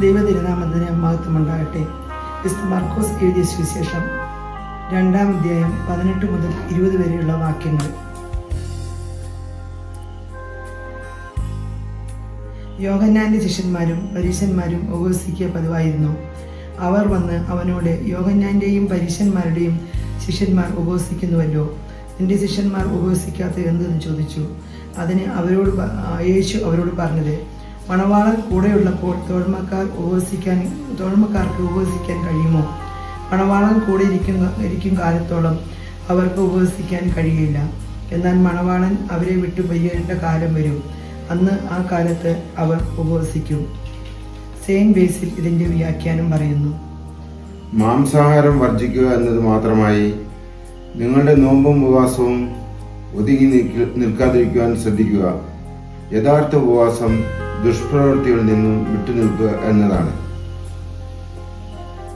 ദൈവതിരുനാമത്തിന് മഹത്വമുണ്ടാകട്ടെ. ക്രിസ്തു മാർക്കോസ് എഴുതിയ സുവിശേഷം രണ്ടാം അധ്യായം പതിനെട്ട് മുതൽ ഇരുപത് വരെയുള്ള വാക്യങ്ങൾ. യോഹന്നാന്റെ ശിഷ്യന്മാരും പരീശന്മാരും ഉപസിക്കുക പതിവായിരുന്നു. അവർ വന്ന് അവനോട് യോഹന്നാന്റെയും പരീശന്മാരുടെയും ശിഷ്യന്മാർ ഉപസിക്കുന്നുവല്ലോ നിന്റെ ശിഷ്യന്മാർ ഉപസിക്കാത്ത എന്തെന്ന് ചോദിച്ചു. അതിന് അവരോട് യേശു അവരോട് പറഞ്ഞത് മണവാളൻ കൂടെയുള്ളപ്പോൾ തോഴ്മക്കാർ ഉപവസിക്കാൻ തോഴ്മക്കാർക്ക് ഉപവസിക്കാൻ കഴിയുമോ? മണവാളൻ കൂടെ ഇരിക്കുന്ന ഇരിക്കും കാലത്തോളം അവർക്ക് ഉപവസിക്കാൻ കഴിയില്ല. എന്നാൽ മണവാളൻ അവരെ വിട്ടു പിരിയേണ്ട കാലം വരും. അന്ന് ആ കാലത്ത് അവർ ഉപവസിക്കും. സെയിൻ ബേസിൽ ഇതിന്റെ വ്യാഖ്യാനം പറയുന്നു. മാംസാഹാരം വർജിക്കുക എന്നത് മാത്രമായി നിങ്ങളുടെ നോമ്പും ഉപവാസവും ഒതുങ്ങി നിൽക്ക- നിൽക്കാതിരിക്കുവാൻ ശ്രദ്ധിക്കുക. യഥാർത്ഥ ഉപവാസം ദുഷ്പ്രവൃത്തികളിൽ നിന്നും വിട്ടുനിൽക്കുക എന്നതാണ്.